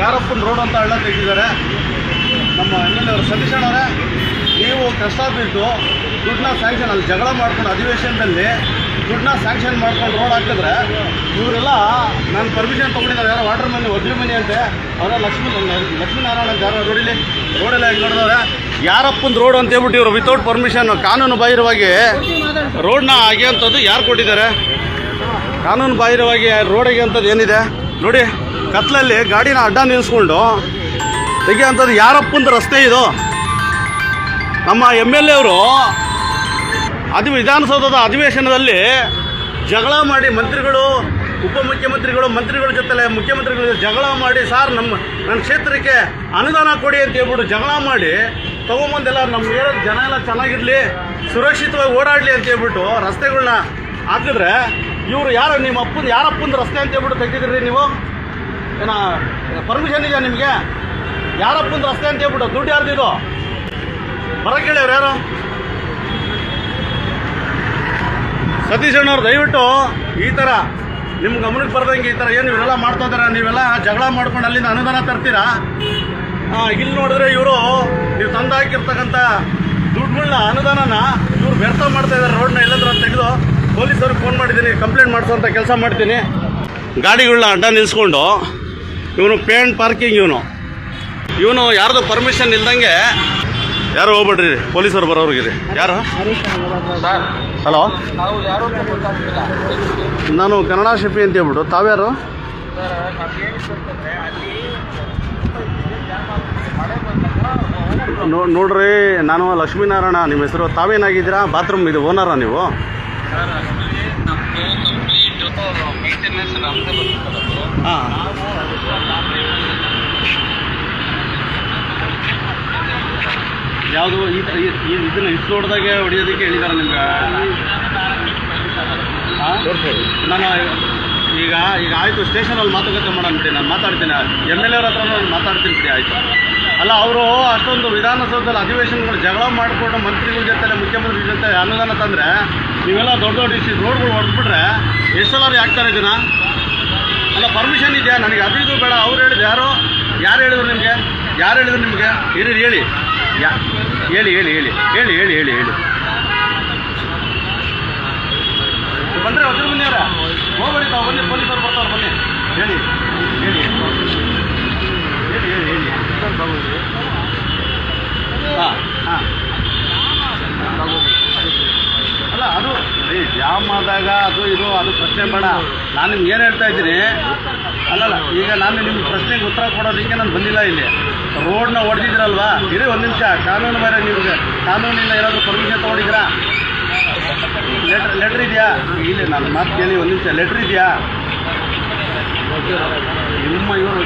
ಯಾರಪ್ಪನ road ಅಂತ ಹಳ್ಳ ತೆಗೆದಿದ್ದಾರೆ ನಮ್ಮ ಎಂ ಎಲ್ ಅವರು ಸತೀಶ್ ನೀವು ಕಷ್ಟ ಬಿಟ್ಟು ದುಡ್ಡನ್ನ ಸ್ಯಾಂಕ್ಷನ್ ಅಲ್ಲಿ ಜಗಳ ಮಾಡ್ಕೊಂಡು ಅಧಿವೇಶನದಲ್ಲಿ ದುಡ್ಡನ್ನ ಸ್ಯಾಂಕ್ಷನ್ ಮಾಡ್ಕೊಂಡು ರೋಡ್ ಹಾಕಿದ್ರೆ ಇವರೆಲ್ಲ ನಾನು ಪರ್ಮಿಷನ್ ತೊಗೊಂಡಿದ್ದಾರೆ. ಯಾರೋ ವಾಟರ್ ಮನಿ ಒಗ್ಲಿ ಮನಿ ಅಂತೆ. ಅವರ ಲಕ್ಷ್ಮೀ, ಲಕ್ಷ್ಮೀನಾರಾಯಣ ಅಂತ ಯಾರೋ ರೋಡಿಲಿ ರೋಡೆಲ್ಲ ಹೆಂಗೆ ನೋಡಿದವ್ರೆ. ಯಾರಪ್ಪನ ರೋಡ್ ಅಂತ ಹೇಳ್ಬಿಟ್ಟು ಇವರು ವಿತೌಟ್ ಪರ್ಮಿಷನ್ ಕಾನೂನು ಬಾಹಿರವಾಗಿ ರೋಡ್ನ ಅಗೆಯುವಂಥದ್ದು ಯಾರು ಕೊಟ್ಟಿದ್ದಾರೆ? ಕಾನೂನು ಬಾಹಿರವಾಗಿ ರೋಡಿಗೆ ಅಂಥದ್ದು ಏನಿದೆ? ನೋಡಿ. ಕತ್ಲಲ್ಲಿ ಗಾಡಿನ ಅಡ್ಡ ನಿಲ್ಲಿಸ್ಕೊಂಡು ತೆಗಿಯೋಂಥದ್ದು ಯಾರಪ್ಪಂದು ರಸ್ತೆ ಇದು. ನಮ್ಮ ಎಂ ಎಲ್ ಎ ಅವರು ಅದು ವಿಧಾನಸೌಧದ ಅಧಿವೇಶನದಲ್ಲಿ ಜಗಳ ಮಾಡಿ ಮಂತ್ರಿಗಳು, ಉಪಮುಖ್ಯಮಂತ್ರಿಗಳು, ಮಂತ್ರಿಗಳ ಜೊತೆಲೆ ಮುಖ್ಯಮಂತ್ರಿಗಳ ಜೊತೆ ಜಗಳ ಮಾಡಿ, ಸಾರ್, ನಮ್ಮ, ನನ್ನ ಕ್ಷೇತ್ರಕ್ಕೆ ಅನುದಾನ ಕೊಡಿ ಅಂತ ಹೇಳ್ಬಿಟ್ಟು ಜಗಳ ಮಾಡಿ, ತೊಗೊಂಬಂದೆಲ್ಲ ನಮ್ಮ ಏರಿಯಾದ ಜನ ಎಲ್ಲ ಚೆನ್ನಾಗಿರಲಿ, ಸುರಕ್ಷಿತವಾಗಿ ಓಡಾಡಲಿ ಅಂತ ಹೇಳ್ಬಿಟ್ಟು ರಸ್ತೆಗಳನ್ನ ಹಾಕಿದ್ರೆ ಇವರು ಯಾರು, ನಿಮ್ಮ ಅಪ್ಪನ ಯಾರಪ್ಪಂದು ರಸ್ತೆ ಅಂತ ಹೇಳ್ಬಿಟ್ಟು ತೆಗೆದಿದ್ರಿ ನೀವು? ಏನ ಪರ್ಮಿಷನ್ ಇದೆಯಾ ನಿಮಗೆ? ಯಾರಪ್ಪನ ರಸ್ತೆ ಅಂತ ಹೇಳ್ಬಿಟ್ಟು ದುಡ್ಡು ಇದು? ಬರಕ್ಕೆ ಹೇಳಿವ್ರು ಯಾರು? ಸತೀಶ್ ಅಣ್ಣವ್ರು, ದಯವಿಟ್ಟು ಈ ಥರ ನಿಮ್ಮ ಗಮನಕ್ಕೆ ಬರ್ದಂಗೆ ಈ ಥರ ಏನು ಇವರೆಲ್ಲ ಮಾಡ್ತಾ ಇದ್ದಾರೆ ನೀವೆಲ್ಲ ಜಗಳ ಮಾಡ್ಕೊಂಡು ಅಲ್ಲಿಂದ ಅನುದಾನ ತರ್ತೀರಾ? ಇಲ್ಲಿ ನೋಡಿದ್ರೆ ಇವರು, ನೀವು ತಂದು ಹಾಕಿರ್ತಕ್ಕಂಥ ದುಡ್ಡುಗಳನ್ನ ಅನುದಾನನ ಇವ್ರು ವ್ಯರ್ಥ ಮಾಡ್ತಾ ಇದ್ದಾರೆ ರೋಡ್ನ ಎಲ್ಲಾದ್ರೂ ತೆಗೆದು ಪೊಲೀಸರು ಫೋನ್ ಮಾಡಿದ್ದೀನಿ ಕಂಪ್ಲೇಂಟ್ ಮಾಡಿಸೋಂಥ ಕೆಲಸ ಮಾಡ್ತೀನಿ. ಗಾಡಿಗಳನ್ನ ಅಡ್ಡ ನಿಲ್ಲಿಸ್ಕೊಂಡು ಇವನು ಪೇಂಟ್ ಪಾರ್ಕಿಂಗ್ ಇವನು. ಇವನು ಯಾರ್ದು ಪರ್ಮಿಷನ್ ಇಲ್ದಂಗೆ ಯಾರು ಹೋಗ್ಬೇಡ್ರಿ, ಪೊಲೀಸರು ಬರೋರ್ಗಿರಿ ಯಾರು? ಹಲೋ ನಾನು ಕನ್ನಡ ಶಿಪಿ ಅಂತ ಹೇಳ್ಬಿಟ್ಟು, ತಾವ್ಯಾರು? ನೋಡ್ರಿ, ನಾನು ಲಕ್ಷ್ಮೀನಾರಾಯಣ, ನಿಮ್ಮ ಹೆಸರು ತಾವೇನಾಗಿದ್ದೀರಾ? ಬಾತ್ರೂಮ್ ಇದು ಓನರಾ ನೀವು? ಯಾವುದು ಇದನ್ನ ಇಷ್ಟು ದೊಡ್ಡದಾಗೆ ಹೊಡಿಯೋದಕ್ಕೆ ಹೇಳಿದಾರ ನಿಮ್ಗೆ. ನಾನು ಈಗ ಈಗ ಆಯಿತು ಸ್ಟೇಷನಲ್ಲಿ ಮಾತುಕತೆ ಮಾಡೋಣ ನಾನು ಮಾತಾಡ್ತೀನಿ. ಎಂ ಎಲ್ ಎರ ಹತ್ರ ನಾನು ಮಾತಾಡ್ತೀನಿ ಬಿಡಿ, ಆಯಿತು. ಅಲ್ಲ, ಅವರು ಅಷ್ಟೊಂದು ವಿಧಾನಸೌಧದಲ್ಲಿ ಅಧಿವೇಶನಗಳು ಜಗಳ ಮಾಡಿಕೊಂಡು ಮಂತ್ರಿಗಳ ಜೊತೆ ಮುಖ್ಯಮಂತ್ರಿ ಜೊತೆ ಅನುದಾನ ತಂದರೆ ನೀವೆಲ್ಲ ದೊಡ್ಡ ದೊಡ್ಡ ಇಷ್ಟು ರೋಡ್ಗಳು ಹೊಡೆದ್ಬಿಟ್ರೆ ಎಷ್ಟು ಸಲ ಆಗ್ತಾರೆ ಇದನ್ನ? ಅಲ್ಲ ಪರ್ಮಿಷನ್ ಇದೆಯಾ? ನನಗೆ ಅದು ಇದು ಬೇಡ. ಅವ್ರು ಹೇಳಿದ್ರು ಯಾರು? ಯಾರು ಹೇಳಿದ್ರು ನಿಮಗೆ? ಯಾರು ಹೇಳಿದ್ರು ನಿಮಗೆ? ಇರಿ ಹೇಳಿ. ಹೇಳಿ ಹೇಳಿ ಹೇಳಿ. ಹೇಳಿ ಹೇಳಿ ಹೇಳಿ ಹೇಳಿ. ಬಂದರೆ ಅದ್ರ ಬನ್ನಿ ಅವರ ಹೋಗ್ಬೇಡಿ ತಾವು, ಬನ್ನಿ, ಪೊಲೀಸರು ಬರ್ತಾರೆ, ಬನ್ನಿ. ಹೇಳಿ ಹೇಳಿ ಹೇಳಿ ಹೇಳಿ ಹಾಂ ಹಾಂ ಅಲ್ಲ ಅದು ಈ ಆದಾಗ ಅದು ಇದು, ಅದು ಪ್ರಶ್ನೆ ಬೇಡ. ನಾನು ನಿಮ್ಗೆ ಏನು ಹೇಳ್ತಾ ಇದ್ದೀನಿ? ಅಲ್ಲಲ್ಲ, ಈಗ ನಾನು ನಿಮ್ಮ ಪ್ರಶ್ನೆಗೆ ಉತ್ತರ ಕೊಡೋದಕ್ಕೆ ನಾನು ಬಂದಿಲ್ಲ ಇಲ್ಲಿ. ರೋಡ್ನ ಹೊಡೆದಿದ್ರಲ್ವಾ ಇರಿ ಒಂದು ನಿಮಿಷ, ಕಾನೂನು ಬೇರೆ ನಿಮಗೆ. ಕಾನೂನಿಂದ ಏನಾದರೂ ಪರ್ಮಿಷನ್ ತೊಗೊಂಡಿದ್ದೀರಾ? ಲೆಟ್ರ್ ಲೆಟ್ರ್ ಇದೆಯಾ? ಇಲ್ಲ ನಾನು ಮಾತು ಕೇಳಿ ಒಂದು ನಿಮಿಷ ಲೆಟ್ರ್ ಇದೆಯಾ? ನಿಮ್ಮ ಇವರು